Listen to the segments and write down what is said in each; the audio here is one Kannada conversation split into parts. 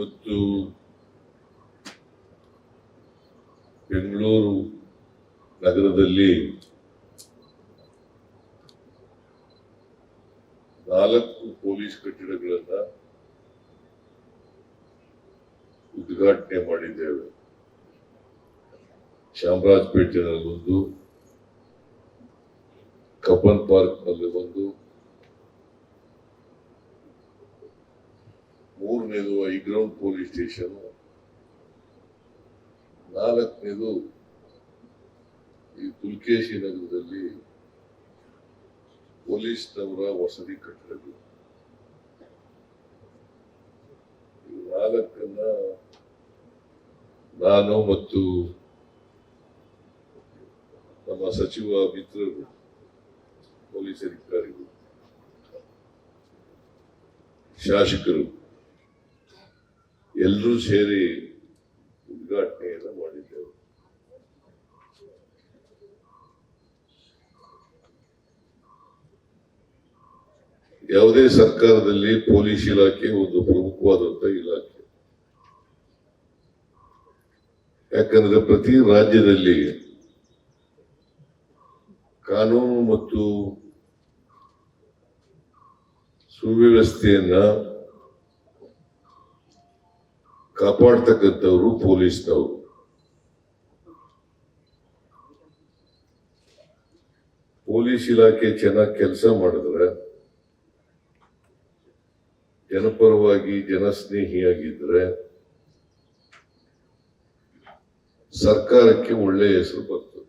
ಇವತ್ತು ಬೆಂಗಳೂರು ನಗರದಲ್ಲಿ ನಾಲ್ಕು ಪೊಲೀಸ್ ಕಟ್ಟಡಗಳನ್ನ ಉದ್ಘಾಟನೆ ಮಾಡಿದ್ದೇವೆ. ಚಾಮರಾಜಪೇಟೆನಲ್ಲಿ ಒಂದು ಕಬ್ಬನ್ ಪಾರ್ಕ್ನಲ್ಲಿ ಒಂದು ಮೂರನೇದು ಐಗ್ರೌಂಡ್ ಪೊಲೀಸ್ ಸ್ಟೇಷನ್ ನಾಲ್ಕನೇದು ಈ ತುಲ್ಕೇಶಿ ನಗರದಲ್ಲಿ ಪೊಲೀಸ್ನವರ ವಸತಿ ಕಟ್ಟಡಗಳು. ನಾಲ್ಕನ್ನ ನಾನು ಮತ್ತು ನಮ್ಮ ಸಚಿವ ಮಿತ್ರರು, ಪೊಲೀಸ್ ಅಧಿಕಾರಿಗಳು, ಶಾಸಕರು ಎಲ್ಲರೂ ಸೇರಿ ಉದ್ಘಾಟನೆಯನ್ನು ಮಾಡಿದ್ದೆವು. ಯಾವುದೇ ಸರ್ಕಾರದಲ್ಲಿ ಪೊಲೀಸ್ ಇಲಾಖೆ ಒಂದು ಪ್ರಮುಖವಾದಂತ ಇಲಾಖೆ. ಯಾಕಂದ್ರೆ ಪ್ರತಿ ರಾಜ್ಯದಲ್ಲಿ ಕಾನೂನು ಮತ್ತು ಸುವ್ಯವಸ್ಥೆಯನ್ನ ಕಾಪಾಡ್ತಕ್ಕಂಥವ್ರು ಪೊಲೀಸ್ನವರು ಪೊಲೀಸ್ ಇಲಾಖೆ ಚೆನ್ನಾಗಿ ಕೆಲಸ ಮಾಡಿದ್ರೆ ಜನಪರವಾಗಿ ಜನಸ್ನೇಹಿಯಾಗಿದ್ರೆ ಸರ್ಕಾರಕ್ಕೆ ಒಳ್ಳೆ ಹೆಸರು ಬರ್ತದೆ.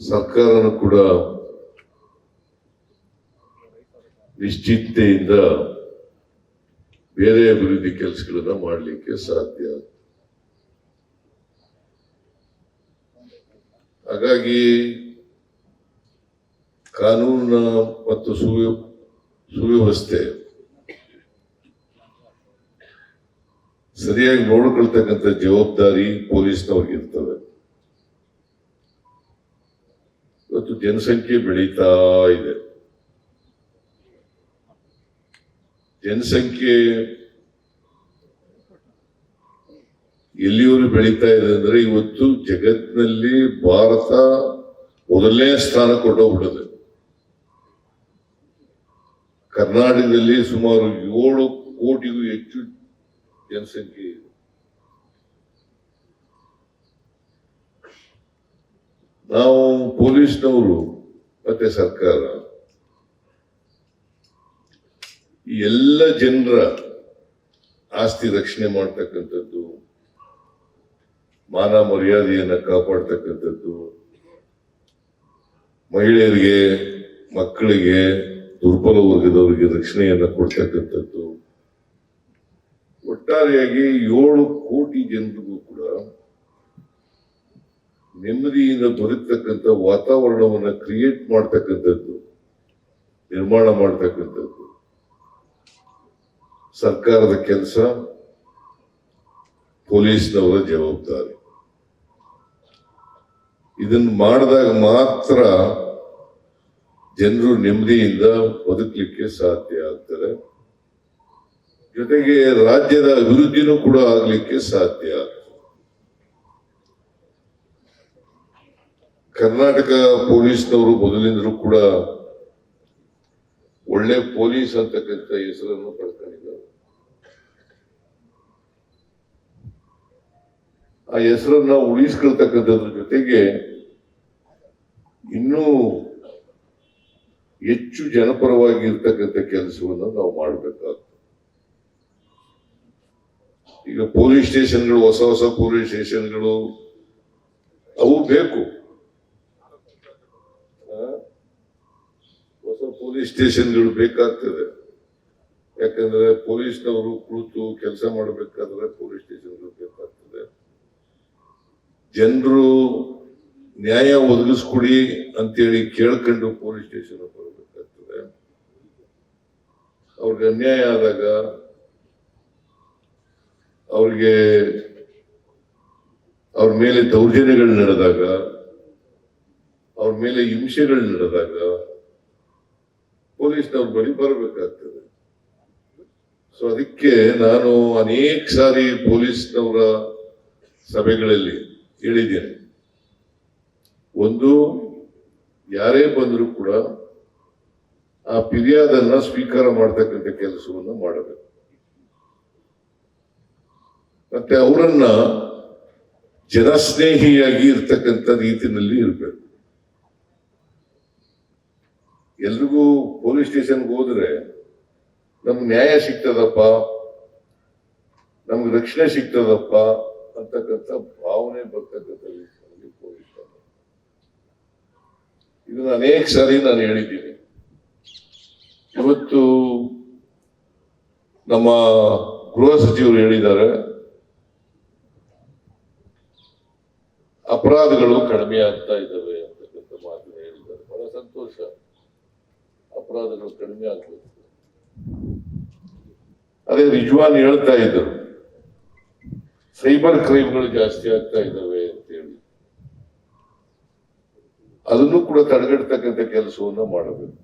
ಸರ್ಕಾರನು ಕೂಡ ನಿಶ್ಚಿಂತೆಯಿಂದ ಬೇರೆ ಅಭಿವೃದ್ಧಿ ಕೆಲಸಗಳನ್ನ ಮಾಡಲಿಕ್ಕೆ ಸಾಧ್ಯ. ಹಾಗಾಗಿ ಕಾನೂನಿನ ಮತ್ತು ಸುವ್ಯ, ಸುವ್ಯವಸ್ಥೆ ಸರಿಯಾಗಿ ನೋಡಿಕೊಳ್ತಕ್ಕಂಥ ಜವಾಬ್ದಾರಿ ಪೊಲೀಸ್ನವ್ರಿಗಿರ್ತವೆ ಇವತ್ತು ಜನಸಂಖ್ಯೆ ಬೆಳೀತಾ ಇದೆ. ಜನಸಂಖ್ಯೆ ಎಲ್ಲಿಯವರು ಬೆಳೀತಾ ಇದೆ ಅಂದ್ರೆ ಇವತ್ತು ಜಗತ್ತಿನಲ್ಲಿ ಭಾರತ ಮೊದಲನೇ ಸ್ಥಾನ ಕೊಂಡೋಗ್ಬಿಡದೆ ಕರ್ನಾಟಕದಲ್ಲಿ ಸುಮಾರು ಏಳು ಕೋಟಿಗೂ ಹೆಚ್ಚು ಜನಸಂಖ್ಯೆ ಇದೆ. ನಾವು ಪೊಲೀಸ್ನವರು ಮತ್ತೆ ಸರ್ಕಾರ. ಎಲ್ಲ ಜನರ ಆಸ್ತಿ ರಕ್ಷಣೆ ಮಾಡ್ತಕ್ಕಂಥದ್ದು, ಮಾನ ಮರ್ಯಾದೆಯನ್ನ ಕಾಪಾಡ್ತಕ್ಕಂಥದ್ದು, ಮಹಿಳೆಯರಿಗೆ, ಮಕ್ಕಳಿಗೆ, ದುರ್ಬಲ ವರ್ಗದವರಿಗೆ ರಕ್ಷಣೆಯನ್ನ ಕೊಡ್ತಕ್ಕಂಥದ್ದು. ಒಟ್ಟಾರೆಯಾಗಿ ಏಳು ಕೋಟಿ ಜನರಿಗೂ ಕೂಡ ನೆಮ್ಮದಿಯಿಂದ ಬದುಕ್ತಕ್ಕಂಥ ವಾತಾವರಣವನ್ನ ಕ್ರಿಯೇಟ್ ಮಾಡ್ತಕ್ಕಂಥದ್ದು, ನಿರ್ಮಾಣ ಮಾಡ್ತಕ್ಕಂಥದ್ದು. ಸರ್ಕಾರದ ಕೆಲಸ ಪೊಲೀಸ್ನವರ ಜವಾಬ್ದಾರಿ. ಇದನ್ನು ಮಾಡಿದಾಗ ಮಾತ್ರ ಜನರು ನೆಮ್ಮದಿಯಿಂದ ಬದುಕಲಿಕ್ಕೆ ಸಾಧ್ಯ ಆಗ್ತಾರೆ ಜೊತೆಗೆ ರಾಜ್ಯದ ಅಭಿವೃದ್ಧಿನೂ ಕೂಡ ಆಗಲಿಕ್ಕೆ ಸಾಧ್ಯ ಆಗ್ತದೆ. ಕರ್ನಾಟಕ ಪೊಲೀಸ್ನವರು ಮೊದಲಿಂದಲೂ ಕೂಡ ಒಳ್ಳೆ ಪೊಲೀಸ್ ಅಂತಕ್ಕಂಥ ಹೆಸರನ್ನು ಪಡ್ಕೊಂಡಿದ್ದಾರೆ. ಆ ಹೆಸರನ್ನ ಉಳಿಸ್ಕೊಳ್ತಕ್ಕಂಥದ್ರ ಜೊತೆಗೆ ಇನ್ನೂ ಹೆಚ್ಚು ಜನಪರವಾಗಿ ಇರ್ತಕ್ಕಂಥ ಕೆಲಸವನ್ನು ನಾವು ಮಾಡಬೇಕಾಗ್ತದೆ. ಈಗ ಪೊಲೀಸ್ ಸ್ಟೇಷನ್ಗಳು, ಹೊಸ ಹೊಸ ಪೊಲೀಸ್ ಸ್ಟೇಷನ್ಗಳು, ಅವು ಬೇಕು? ಹೊಸ ಪೊಲೀಸ್ ಸ್ಟೇಷನ್ಗಳು ಬೇಕಾಗ್ತದೆ. ಯಾಕಂದ್ರೆ ಪೊಲೀಸ್ನವರು ಕುಳಿತು ಕೆಲಸ ಮಾಡಬೇಕಾದ್ರೆ ಪೊಲೀಸ್ ಸ್ಟೇಷನ್ಗಳು ಬೇಕಾಗ್ತದೆ. ಜನರು ನ್ಯಾಯ ಒದಗಿಸ್ಕೊಡಿ ಅಂತೇಳಿ ಕೇಳ್ಕೊಂಡು ಪೊಲೀಸ್ ಸ್ಟೇಷನ್ ಬರಬೇಕಾಗ್ತದೆ ಅವ್ರಿಗೆ ಅನ್ಯಾಯ ಆದಾಗ ಅವ್ರಿಗೆ ಅವ್ರ ಮೇಲೆ ದೌರ್ಜನ್ಯಗಳು ನಡೆದಾಗ, ಅವ್ರ ಮೇಲೆ ಹಿಂಸೆಗಳು ನಡೆದಾಗ ಪೊಲೀಸ್ನವ್ರ ಬಳಿ ಬರಬೇಕಾಗ್ತದೆ. ಸೊ ಅದಕ್ಕೆ ನಾನು ಅನೇಕ ಸಾರಿ ಪೊಲೀಸ್ನವರ ಸಭೆಗಳಲ್ಲಿ ಹೇಳಿದ್ದೇನೆ ಒಂದು, ಯಾರೇ ಬಂದರೂ ಕೂಡ ಆ ಫಿರ್ಯಾದನ್ನ ಸ್ವೀಕಾರ ಮಾಡ್ತಕ್ಕಂಥ ಕೆಲಸವನ್ನು ಮಾಡಬೇಕು. ಮತ್ತೆ ಅವರನ್ನ ಜನಸ್ನೇಹಿಯಾಗಿ ಇರ್ತಕ್ಕಂಥ ರೀತಿಯಲ್ಲಿ ಇರಬೇಕು. ಎಲ್ರಿಗೂ ಪೊಲೀಸ್ ಸ್ಟೇಷನ್ಗೆ ಹೋದ್ರೆ ನಮ್ಗೆ ನ್ಯಾಯ ಸಿಗ್ತದಪ್ಪ, ನಮ್ಗೆ ರಕ್ಷಣೆ ಸಿಗ್ತದಪ್ಪ ಅಂತಕ್ಕಂಥ ಭಾವನೆ ಬರ್ತಕ್ಕಂಥ ಇದನ್ನ ಅನೇಕ ಸಾರಿ ನಾನು ಹೇಳಿದ್ದೀನಿ. ಇವತ್ತು ನಮ್ಮ ಗೃಹ ಸಚಿವರು ಹೇಳಿದ್ದಾರೆ, ಅಪರಾಧಗಳು ಕಡಿಮೆ ಆಗ್ತಾ ಇದ್ದಾವೆ ಅಂತಕ್ಕಂಥ ಮಾತು ಹೇಳಿದ್ದಾರೆ. ಬಹಳ ಸಂತೋಷ. ಅಪರಾಧಗಳು ಕಡಿಮೆ ಆಗ್ಬೇಕು. ಅದೇ ರಿಜ್ವಾನ್ ಹೇಳ್ತಾ ಇದ್ದರು ಸೈಬರ್ ಕ್ರೈಮ್ಗಳು ಜಾಸ್ತಿ ಆಗ್ತಾ ಇದ್ದಾವೆ ಅಂತ ಹೇಳಿ. ಅದನ್ನು ಕೂಡ ತಡೆಗಟ್ಟತಕ್ಕಂಥ ಕೆಲಸವನ್ನ ಮಾಡಬೇಕು.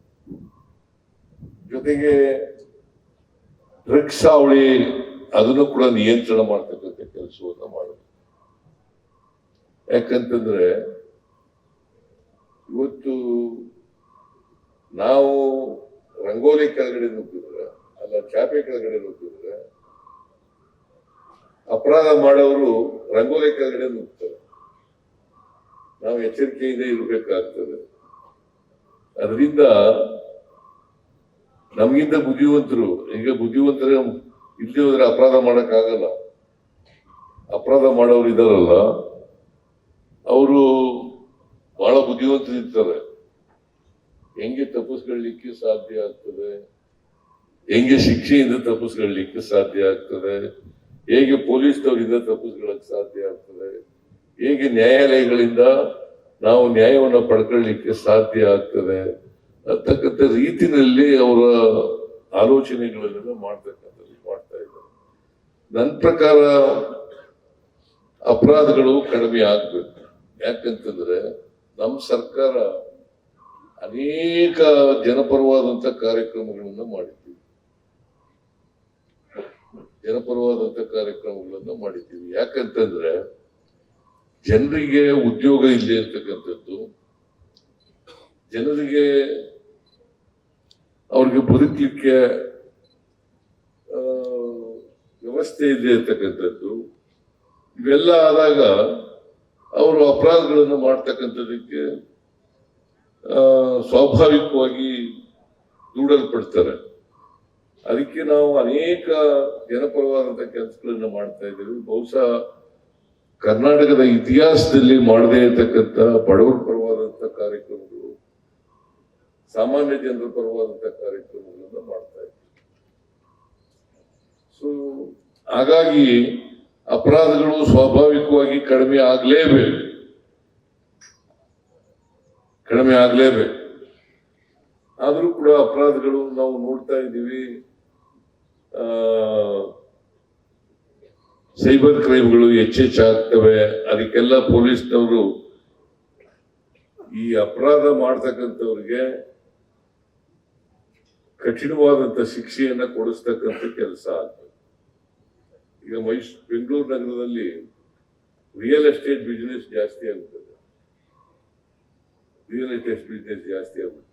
ಜೊತೆಗೆ ಡ್ರಗ್ಸ್ ಅವಳಿ ಅದನ್ನು ಕೂಡ ನಿಯಂತ್ರಣ ಮಾಡ್ತಕ್ಕಂಥ ಕೆಲಸವನ್ನ ಮಾಡಬೇಕು. ಯಾಕಂತಂದ್ರೆ ಇವತ್ತು ನಾವು ರಂಗೋಲಿ ಕೆಳಗಡೆ ನುಗ್ಗಿದ್ರೆ, ಅಲ್ಲ ಚಾಪೆ ಕೆಳಗಡೆ ನುಗ್ಗಿದ್ರೆ ಅಪರಾಧ ಮಾಡೋರು ರಂಗೋಲಿ ಕೆಳಗಡೆ ನುಗ್ತಾರೆ ನಾವು ಎಚ್ಚರಿಕೆಯಿಂದ ಇರಬೇಕಾಗ್ತದೆ. ಅದರಿಂದ ನಮಗಿಂತ ಬುದ್ಧಿವಂತರು, ಈಗ ಬುದ್ಧಿವಂತರೇ ಇಲ್ಲದೆ ಹೋದ್ರೆ ಅಪರಾಧ ಮಾಡೋಕ್ಕಾಗಲ್ಲ. ಅಪರಾಧ ಮಾಡೋರು ಇದಾರಲ್ಲ, ಅವರು ಬಹಳ ಬುದ್ಧಿವಂತರಿರ್ತಾರೆ. ಹೆಂಗೆ ತಪ್ಪಿಸ್ಕೊಳ್ಲಿಕ್ಕೆ ಸಾಧ್ಯ ಆಗ್ತದೆ? ಹೆಂಗೆ ಶಿಕ್ಷೆಯಿಂದ ತಪ್ಪಿಸ್ಕೊಳ್ಲಿಕ್ಕೆ ಸಾಧ್ಯ ಆಗ್ತದೆ? ಹೇಗೆ ಪೊಲೀಸ್ನವರಿಂದ ತಪ್ಪಿಸ್ಕೊಳ್ಳಕ್ ಸಾಧ್ಯ ಆಗ್ತದೆ? ಹೇಗೆ ನ್ಯಾಯಾಲಯಗಳಿಂದ ನಾವು ನ್ಯಾಯವನ್ನು ಪಡ್ಕೊಳ್ಳಿಕ್ಕೆ ಸಾಧ್ಯ ಆಗ್ತದೆ? ಅಂತಕ್ಕಂಥ ರೀತಿನಲ್ಲಿ ಅವರ ಆಲೋಚನೆಗಳನ್ನೆಲ್ಲ ಮಾಡ್ತಕ್ಕಂಥದ್ದು ಮಾಡ್ತಾ ಇದ್ದಾರೆ. ನನ್ನ ಪ್ರಕಾರ ಅಪರಾಧಗಳು ಕಡಿಮೆ ಆಗ್ಬೇಕು. ಯಾಕಂತಂದ್ರೆ ನಮ್ಮ ಸರ್ಕಾರ ಅನೇಕ ಜನಪರವಾದಂಥ ಕಾರ್ಯಕ್ರಮಗಳನ್ನು ಮಾಡಿದ್ದೀವಿ ಜನಪರವಾದಂತ ಕಾರ್ಯಕ್ರಮಗಳನ್ನು ಮಾಡಿದ್ದೀವಿ. ಯಾಕಂತಂದ್ರೆ ಜನರಿಗೆ ಉದ್ಯೋಗ ಇಲ್ಲದೆ ಇರ್ತಕ್ಕಂಥದ್ದು, ಜನರಿಗೆ ಅವ್ರಿಗೆ ಬದುಕಲಿಕ್ಕೆ ವ್ಯವಸ್ಥೆ ಇದೆ ಇರ್ತಕ್ಕಂಥದ್ದು, ಇವೆಲ್ಲ ಆದಾಗ ಅವರು ಅಪರಾಧಗಳನ್ನು ಮಾಡ್ತಕ್ಕಂಥದಕ್ಕೆ ಸ್ವಾಭಾವಿಕವಾಗಿ ದೂಡಲ್ಪಡ್ತಾರೆ. ಅದಕ್ಕೆ ನಾವು ಅನೇಕ ಜನಪರವಾದಂತ ಕೆಲಸಗಳನ್ನ ಮಾಡ್ತಾ ಇದ್ದೀವಿ. ಬಹುಶಃ ಕರ್ನಾಟಕದ ಇತಿಹಾಸದಲ್ಲಿ ಮಾಡದೇ ಇರತಕ್ಕಂಥ ಬಡವರ ಪರವಾದಂತ ಕಾರ್ಯಕ್ರಮಗಳು, ಸಾಮಾನ್ಯ ಜನರ ಪರವಾದಂತ ಕಾರ್ಯಕ್ರಮಗಳನ್ನ ಮಾಡ್ತಾ ಇದ್ದೇವೆ. ಸೊ ಹಾಗಾಗಿ ಅಪರಾಧಗಳು ಸ್ವಾಭಾವಿಕವಾಗಿ ಕಡಿಮೆ ಆಗ್ಲೇಬೇಕು. ಕಡಿಮೆ ಆಗ್ಲೇಬೇಕು. ಆದರೂ ಕೂಡ ಅಪರಾಧಗಳು ನಾವು ನೋಡ್ತಾ ಇದ್ದೀವಿ. ಸೈಬರ್ ಕ್ರೈಮ್ಗಳು ಹೆಚ್ಚೆಚ್ಚಾಗ್ತವೆ ಅದಕ್ಕೆಲ್ಲ ಪೊಲೀಸ್ನವರು ಈ ಅಪರಾಧ ಮಾಡ್ತಕ್ಕಂಥವ್ರಿಗೆ ಕಠಿಣವಾದಂಥ ಶಿಕ್ಷೆಯನ್ನ ಕೊಡಿಸ್ತಕ್ಕಂಥ ಕೆಲಸ ಆಗ್ತದೆ ಈಗ ಮೈಸ್, ಬೆಂಗಳೂರು ನಗರದಲ್ಲಿ ರಿಯಲ್ ಎಸ್ಟೇಟ್ ಬಿಸ್ನೆಸ್ ಜಾಸ್ತಿ ಆಗುತ್ತದೆ ರಿಯಲ್ ಎಸ್ಟೇಟ್ ಬಿಸ್ನೆಸ್ ಜಾಸ್ತಿ ಆಗುತ್ತದೆ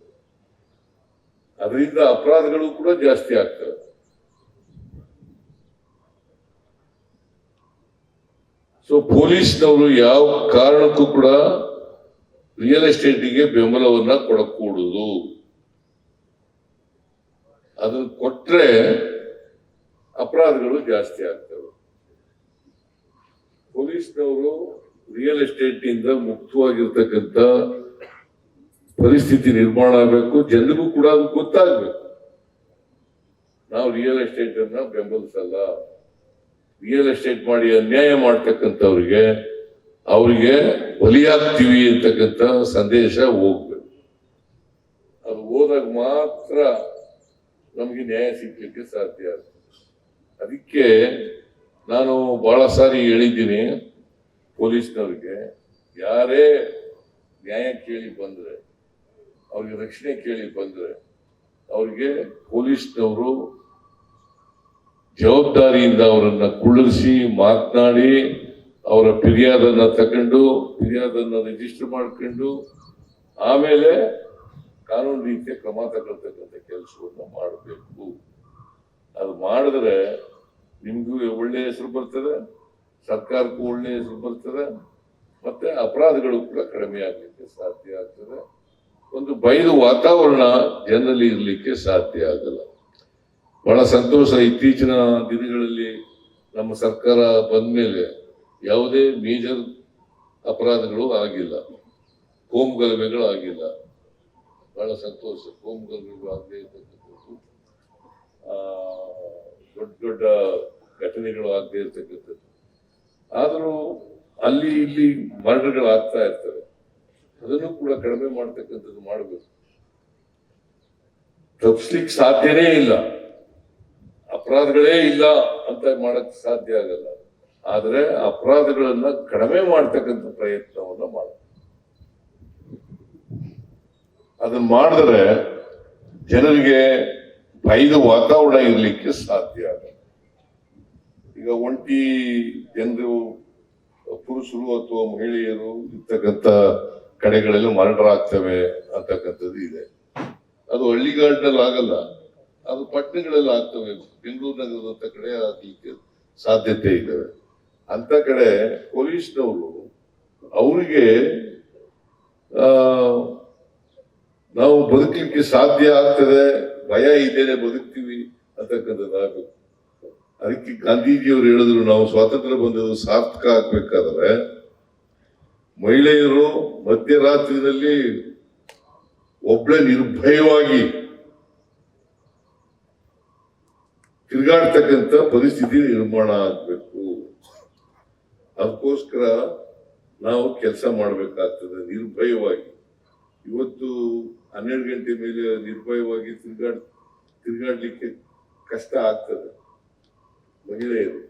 ಅದರಿಂದ ಅಪರಾಧಗಳು ಕೂಡ ಜಾಸ್ತಿ ಆಗ್ತವೆ. ಸೊ ಪೊಲೀಸ್ನವರು ಯಾವ ಕಾರಣಕ್ಕೂ ಕೂಡ ರಿಯಲ್ ಎಸ್ಟೇಟಿಗೆ ಬೆಂಬಲವನ್ನ ಕೊಡಕೂಡುದು. ಅದನ್ನ ಕೊಟ್ರೆ ಅಪರಾಧಗಳು ಜಾಸ್ತಿ ಆಗ್ತವೆ. ಪೊಲೀಸ್ನವರು ರಿಯಲ್ ಎಸ್ಟೇಟ್ ಇಂದ ಮುಕ್ತವಾಗಿರ್ತಕ್ಕಂಥ ಪರಿಸ್ಥಿತಿ ನಿರ್ಮಾಣ ಆಗಬೇಕು. ಜನರಿಗೂ ಕೂಡ ಅದು ಗೊತ್ತಾಗಬೇಕು. ನಾವು ರಿಯಲ್ ಎಸ್ಟೇಟ್ ಅನ್ನ ಬೆಂಬಲಿಸಲ್ಲ. ರಿಯಲ್ ಎಸ್ಟೇಟ್ ಮಾಡಿ ಅನ್ಯಾಯ ಮಾಡ್ತಕ್ಕಂಥವ್ರಿಗೆ ಅವರಿಗೆ ಬಲಿಯಾಗ್ತೀವಿ ಅಂತಕ್ಕಂಥ ಸಂದೇಶ ಹೋಗ್ಬೇಕು. ಅದು ಹೋದಾಗ ಮಾತ್ರ ನಮಗೆ ನ್ಯಾಯ ಸಿಗ್ಲಿಕ್ಕೆ ಸಾಧ್ಯ ಆಗ್ತದೆ. ಅದಕ್ಕೆ ನಾನು ಬಹಳ ಸಾರಿ ಹೇಳಿದ್ದೀನಿ ಪೊಲೀಸ್ನವ್ರಿಗೆ, ಯಾರೇ ನ್ಯಾಯ ಕೇಳಿ ಬಂದ್ರೆ, ಅವ್ರಿಗೆ ರಕ್ಷಣೆ ಕೇಳಿ ಬಂದ್ರೆ, ಅವ್ರಿಗೆ ಪೊಲೀಸ್ನವರು ಜವಾಬ್ದಾರಿಯಿಂದ ಅವರನ್ನು ಕುಳ್ಳಿರಿಸಿ ಮಾತನಾಡಿ ಅವರ ಫಿರ್ಯಾದನ್ನ ತಗೊಂಡು ಫಿರ್ಯಾದನ್ನ ರಿಜಿಸ್ಟರ್ ಮಾಡ್ಕೊಂಡು ಆಮೇಲೆ ಕಾನೂನು ರೀತಿಯ ಕ್ರಮ ತಗೊಳ್ತಕ್ಕಂಥ ಕೆಲಸವನ್ನು ಮಾಡಬೇಕು. ಅದು ಮಾಡಿದ್ರೆ ನಿಮಗೂ ಒಳ್ಳೆಯ ಹೆಸರು ಬರ್ತದೆ, ಸರ್ಕಾರಕ್ಕೂ ಒಳ್ಳೆಯ ಹೆಸರು ಬರ್ತದೆ, ಮತ್ತೆ ಅಪರಾಧಗಳು ಕೂಡ ಕಡಿಮೆ ಆಗಲಿಕ್ಕೆ ಸಾಧ್ಯ ಆಗ್ತದೆ. ಒಂದು ಬಯಲು ವಾತಾವರಣ ಜನರಲ್ಲಿ ಇರಲಿಕ್ಕೆ ಸಾಧ್ಯ ಆಗಲ್ಲ. ಬಹಳ ಸಂತೋಷ ಇತ್ತೀಚಿನ ದಿನಗಳಲ್ಲಿ ನಮ್ಮ ಸರ್ಕಾರ ಬಂದ ಮೇಲೆ ಯಾವುದೇ ಮೇಜರ್ ಅಪರಾಧಗಳು ಆಗಿಲ್ಲ. ಕೋಮ್ ಗಲಭೆಗಳು ಆಗಿಲ್ಲ. ಬಹಳ ಸಂತೋಷ. ಕೋಮ್ ಗಲಭೆಗಳು ಆಗದೇ ಇರ್ತಕ್ಕಂಥದ್ದು ದೊಡ್ಡ ದೊಡ್ಡ ಘಟನೆಗಳು ಆಗದೇ ಇರ್ತಕ್ಕಂಥದ್ದು. ಆದರೂ ಅಲ್ಲಿ ಇಲ್ಲಿ ಮರ್ಡರ್ಗಳು ಆಗ್ತಾ ಇರ್ತವೆ. ಅದನ್ನು ಕೂಡ ಕಡಿಮೆ ಮಾಡ್ತಕ್ಕಂಥದ್ದು ಮಾಡಬೇಕು. ತಪ್ಪಿಸ್ಲಿಕ್ಕೆ ಸಾಧ್ಯನೇ ಇಲ್ಲ. ಅಪರಾಧಗಳೇ ಇಲ್ಲ ಅಂತ ಮಾಡಕ್ ಸಾಧ್ಯ ಆಗಲ್ಲ. ಆದ್ರೆ ಅಪರಾಧಗಳನ್ನ ಕಡಿಮೆ ಮಾಡ್ತಕ್ಕಂಥ ಪ್ರಯತ್ನವನ್ನ ಮಾಡ. ಅದನ್ನ ಮಾಡಿದ್ರೆ ಜನರಿಗೆ ಭಯದ ವಾತಾವರಣ ಇರಲಿಕ್ಕೆ ಸಾಧ್ಯ ಆಗಲ್ಲ. ಈಗ ಒಂಟಿ ಜನರು, ಪುರುಷರು ಅಥವಾ ಮಹಿಳೆಯರು ಇರ್ತಕ್ಕಂಥ ಕಡೆಗಳಲ್ಲಿ ಮರ್ಡರ್ ಆಗ್ತವೆ ಅಂತಕ್ಕಂಥದ್ದು ಇದೆ. ಅದು ಹಳ್ಳಿಗಾಡಿನಲ್ಲಿ ಆಗಲ್ಲ ಅದು ಪಟ್ಟಣಗಳಲ್ಲಿ ಆಗ್ತವೆ. ಬೆಂಗಳೂರು ನಗರದಂತ ಕಡೆ ಅದಕ್ಕೆ ಸಾಧ್ಯತೆ ಇದ್ದಾವೆ ಅಂತ ಕಡೆ ಪೊಲೀಸ್ನವರು ಅವರಿಗೆ ನಾವು ಬದುಕಲಿಕ್ಕೆ ಸಾಧ್ಯ ಆಗ್ತದೆ, ಭಯ ಇದ್ದೇನೆ ಬದುಕ್ತೀವಿ ಅಂತಕ್ಕಂಥದ್ದು ಅದಕ್ಕೆ ಗಾಂಧೀಜಿಯವರು ಹೇಳಿದ್ರು, ನಾವು ಸ್ವಾತಂತ್ರ್ಯ ಬಂದದ್ದು ಸಾರ್ಥಕ ಆಗ್ಬೇಕಾದ್ರೆ ಮಹಿಳೆಯರು ಮಧ್ಯರಾತ್ರಿನಲ್ಲಿ ಒಬ್ಳೆ ನಿರ್ಭಯವಾಗಿ ತಿರುಗಾಡ್ತಕ್ಕಂಥ ಪರಿಸ್ಥಿತಿ ನಿರ್ಮಾಣ ಆಗಬೇಕು. ಅದಕ್ಕೋಸ್ಕರ ನಾವು ಕೆಲಸ ಮಾಡಬೇಕಾಗ್ತದೆ ನಿರ್ಭಯವಾಗಿ. ಇವತ್ತು ಹನ್ನೆರಡು ಗಂಟೆ ಮೇಲೆ ನಿರ್ಭಯವಾಗಿ ತಿರುಗಾಡ್, ತಿರುಗಾಡ್ಲಿಕ್ಕೆ ಕಷ್ಟ ಆಗ್ತದೆ ಮಹಿಳೆಯರು.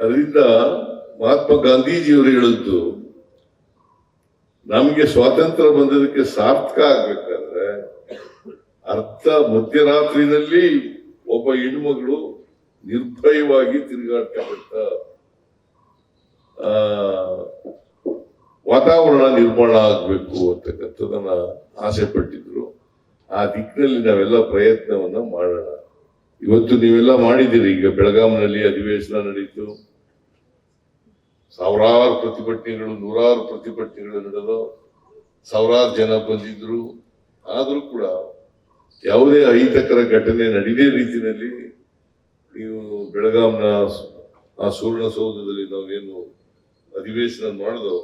ಅದರಿಂದ ಮಹಾತ್ಮ ಗಾಂಧೀಜಿಯವರು ಹೇಳಿದ್ದು, ನಮಗೆ ಸ್ವಾತಂತ್ರ್ಯ ಬಂದದಕ್ಕೆ ಸಾರ್ಥಕ ಆಗ್ಬೇಕಾದ್ರೆ ಅರ್ಧ ಮಧ್ಯರಾತ್ರಿನಲ್ಲಿ ಒಬ್ಬ ಹೆಣ್ಮಗಳು ನಿರ್ಭಯವಾಗಿ ಆ, ವಾತಾವರಣ ನಿರ್ಮಾಣ ಆಗ್ಬೇಕು ಅಂತಕ್ಕಂಥದನ್ನ ಆಸೆ ಪಟ್ಟಿದ್ರು. ಆ ದಿಕ್ಕಿನಲ್ಲಿ ನಾವೆಲ್ಲ ಪ್ರಯತ್ನವನ್ನ ಮಾಡೋಣ. ಇವತ್ತು ನೀವೆಲ್ಲ ಮಾಡಿದ್ದೀರಿ. ಈಗ ಬೆಳಗಾಂನಲ್ಲಿ ಅಧಿವೇಶನ ನಡೀತು. ಸಾವಿರಾರು ಪ್ರತಿಭಟನೆಗಳು ನೂರಾರು ಪ್ರತಿಭಟನೆಗಳು ನಡೆದು ಸಾವಿರಾರು ಜನ ಬಂದಿದ್ರು. ಆದರೂ ಕೂಡ ಯಾವುದೇ ಅಹಿತಕರ ಘಟನೆ ನಡೀದೇ ರೀತಿಯಲ್ಲಿ ನೀವು ಬೆಳಗಾಂನ ಆ ಸುವರ್ಣಸೌಧದಲ್ಲಿ ನಾವೇನು ಅಧಿವೇಶನ ಮಾಡಿದೋ,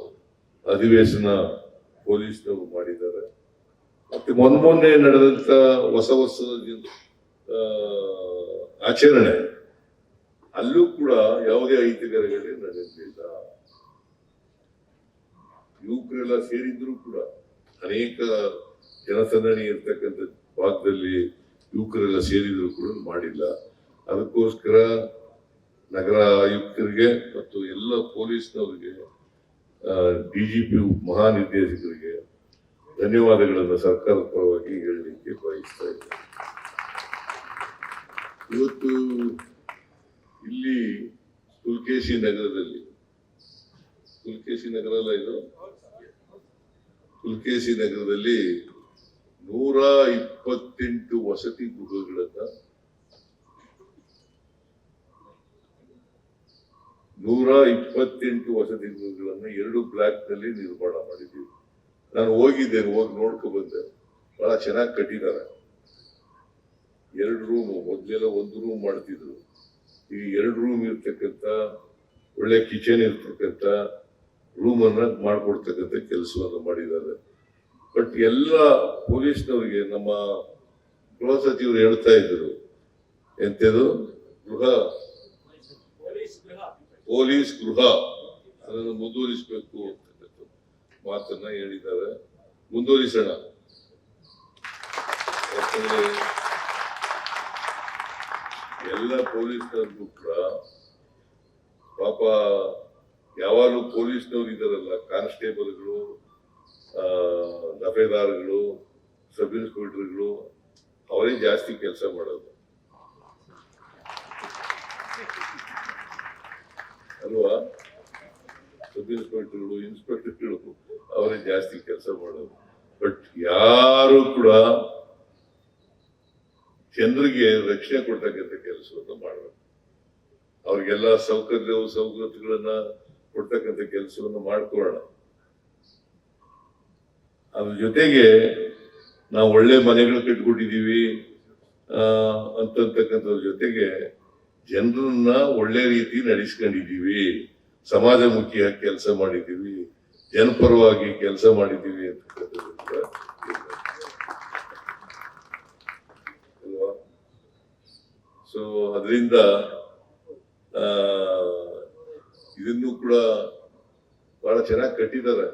ಅಧಿವೇಶನ ಪೊಲೀಸ್ನವರು ಮಾಡಿದ್ದಾರೆ. ಮತ್ತೆ ಮೊನ್ನೆ ಮೊನ್ನೆ ನಡೆದಂತ ಹೊಸ ವರ್ಷದ ಆಚರಣೆ, ಅಲ್ಲೂ ಕೂಡ ಯಾವುದೇ ಅಹಿತಕರಗಳೇ ನಡೆಯಲಿಲ್ಲ ಯುವಕರೆಲ್ಲ ಸೇರಿದ್ರು ಕೂಡ ಅನೇಕ ಜನಸಂದಣಿ ಇರ್ತಕ್ಕಂಥ ಭಾಗದಲ್ಲಿ ಯುವಕರೆಲ್ಲ ಸೇರಿದ್ರು ಕೂಡ ಮಾಡಿಲ್ಲ. ಅದಕ್ಕೋಸ್ಕರ ನಗರ ಆಯುಕ್ತರಿಗೆ ಮತ್ತು ಎಲ್ಲ ಪೊಲೀಸ್ನವರಿಗೆ ಪಿ ಮಹಾನಿರ್ದೇಶಕರಿಗೆ ಧನ್ಯವಾದಗಳನ್ನು ಸರ್ಕಾರದ ಪರವಾಗಿ ಹೇಳಲಿಕ್ಕೆ ಬಯಸ್ತಾ ಇದ್ದೇನೆ. ಇವತ್ತು ಇಲ್ಲಿ ಪುಲ್ಕೇಶಿ ನಗರದಲ್ಲಿ, ಪುಲ್ಕೇಶಿ ನಗರ ಅಲ್ಲ ಇದು? ಪುಲ್ಕೇಶಿ ನಗರದಲ್ಲಿ ನೂರ ಇಪ್ಪತ್ತೆಂಟು ವಸತಿ ಗೃಹಗಳನ್ನ ನೂರ ಇಪ್ಪತ್ತೆಂಟು ವಸತಿ ಗೃಹಗಳನ್ನ ಎರಡು ಬ್ಲಾಕ್ನಲ್ಲಿ ನಿರ್ಮಾಣ ಮಾಡಿದ್ದೀವಿ. ನಾನು ಹೋಗಿದ್ದೆ, ಹೋಗಿ ನೋಡ್ಕೊ ಬಂದೆ. ಬಹಳ ಚೆನ್ನಾಗಿ ಕಟ್ಟಿದ್ದಾರೆ. ಎರಡು ರೂಮ್, ಮೊದ್ಲೆಲ್ಲ ಒಂದು ರೂಮ್ ಮಾಡ್ತಿದ್ರು. ಈಗ ಎರಡು ರೂಮ್ ಇರ್ತಕ್ಕಂಥ, ಒಳ್ಳೆ ಕಿಚನ್ ಇರ್ತಕ್ಕಂಥ ರೂಮ್ ಅನ್ನ ಮಾಡ್ಕೊಡ್ತಕ್ಕಂಥ ಕೆಲಸವನ್ನು ಮಾಡಿದ್ದಾರೆ. ಬಟ್ ಎಲ್ಲ ಪೊಲೀಸ್ನವರಿಗೆ ನಮ್ಮ ಗೃಹ ಸಚಿವರು ಹೇಳ್ತಾ ಇದ್ರು. ಎಂತದು? ಗೃಹ? ಪೊಲೀಸ್ ಗೃಹ. ಅದನ್ನು ಮುಂದುವರಿಸಬೇಕು ಅಂತಕ್ಕಂಥ ಮಾತನ್ನ ಹೇಳಿದ್ದಾರೆ. ಮುಂದುವರಿಸೋಣ. ಯಾಕಂದ್ರೆ ಎಲ್ಲ ಪೊಲೀಸ್ನವ್ರಿಗೂ ಕೂಡ ಪಾಪ ಯಾವಾಗಲೂ ಪೊಲೀಸ್ನವ್ರು ಇದಾರಲ್ಲ ಕಾನ್ಸ್ಟೇಬಲ್ಗಳು ದಫೇದಾರ್ಗಳು ಸಬ್ ಇನ್ಸ್ಪೆಕ್ಟರ್ಗಳು ಅವರೇ ಜಾಸ್ತಿ ಕೆಲಸ ಮಾಡೋದು. ಅಲ್ವಾ? ಸಬ್ ಇನ್ಸ್ಪೆಕ್ಟರ್ಗಳು ಇನ್ಸ್ಪೆಕ್ಟರ್ಗಳು ಅವರೇ ಜಾಸ್ತಿ ಕೆಲಸ ಮಾಡೋದು. ಬಟ್ ಯಾರು ಕೂಡ ಜನರಿಗೆ ರಕ್ಷಣೆ ಕೊಡ್ತಕ್ಕಂಥ ಕೆಲಸವನ್ನು ಮಾಡಬೇಕು ಅವ್ರಿಗೆಲ್ಲ ಸೌಕರ್ಯವು ಸೌಕರ್ಯಗಳನ್ನ ಕೊಡ್ತಕ್ಕಂಥ ಕೆಲಸವನ್ನು ಮಾಡ್ಕೊಳ್ಳೋಣ. ಅದ್ರ ಜೊತೆಗೆ ನಾವು ಒಳ್ಳೆ ಮನೆಗಳು ಕಟ್ಕೊಟ್ಟಿದೀವಿ ಆ ಅಂತಕ್ಕಂಥದ್ರ ಜೊತೆಗೆ ಜನರನ್ನ ಒಳ್ಳೆ ರೀತಿ ನಡೆಸ್ಕೊಂಡಿದ್ದೀವಿ. ಸಮಾಜಮುಖಿಯಾಗಿ ಕೆಲಸ ಮಾಡಿದೀವಿ ಜನಪರವಾಗಿ ಕೆಲಸ ಕೂಡ ಅಲ್ವಾ? ಸೊ ಅದರಿಂದ ಇದನ್ನು ಕೂಡ ಬಹಳ ಚೆನ್ನಾಗಿ ಕಟ್ಟಿದ್ದಾರೆ.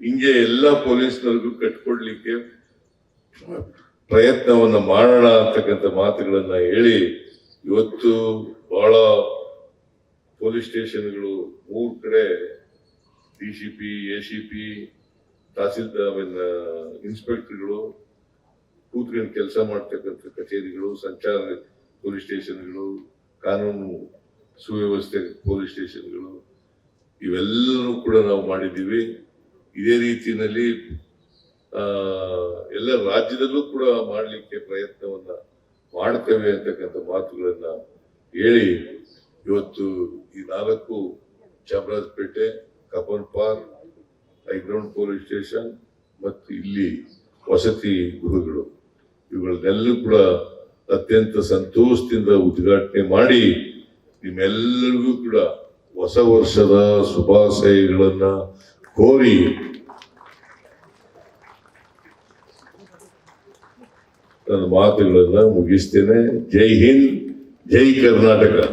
ಹಿಂಗೆ ಎಲ್ಲ ಪೊಲೀಸ್ನವ್ರಿಗೂ ಕಟ್ಕೊಡ್ಲಿಕ್ಕೆ ಪ್ರಯತ್ನವನ್ನ ಮಾಡೋಣ ಅಂತಕ್ಕಂಥ ಮಾತುಗಳನ್ನ ಹೇಳಿ ಇವತ್ತು ಬಹಳ ಪೊಲೀಸ್ ಸ್ಟೇಷನ್ಗಳು ಮೂರು ಕಡೆ D C P, A C P, tahsildar ಇನ್ಸ್ಪೆಕ್ಟರ್ಗಳು ಕೂತ್ಕೊಂಡು ಕೆಲಸ ಮಾಡ್ತಕ್ಕಂಥ ಕಚೇರಿಗಳು, ಸಂಚಾರ ಪೊಲೀಸ್ ಸ್ಟೇಷನ್ಗಳು ಕಾನೂನು ಸುವ್ಯವಸ್ಥೆ ಪೊಲೀಸ್ ಸ್ಟೇಷನ್ಗಳು ಇವೆಲ್ಲರೂ ಕೂಡ ನಾವು ಮಾಡಿದ್ದೀವಿ. ಇದೇ ರೀತಿಯಲ್ಲಿ ಎಲ್ಲ ರಾಜ್ಯದಲ್ಲೂ ಕೂಡ ಮಾಡಲಿಕ್ಕೆ ಪ್ರಯತ್ನವನ್ನ ಮಾಡ್ತೇವೆ ಅಂತಕ್ಕಂಥ ಮಾತುಗಳನ್ನು ಹೇಳಿ, ಇವತ್ತು ಈ ನಾಲ್ಕು Chamarajpet, Cubbon Park, High Ground police station ಮತ್ತು ಇಲ್ಲಿ ವಸತಿ ಗೃಹಗಳು ಇವುಗಳನ್ನೆಲ್ಲೂ ಕೂಡ ಅತ್ಯಂತ ಸಂತೋಷದಿಂದ ಉದ್ಘಾಟನೆ ಮಾಡಿ ನಿಮ್ಮೆಲ್ಲರಿಗೂ ಕೂಡ ಹೊಸ ವರ್ಷದ ಶುಭಾಶಯಗಳನ್ನ ಕೋರಿ. ನನ್ನ ಮಾತುಗಳನ್ನ ಮುಗಿಸ್ತೇನೆ. ಜೈ ಹಿಂದ್, ಜೈ ಕರ್ನಾಟಕ.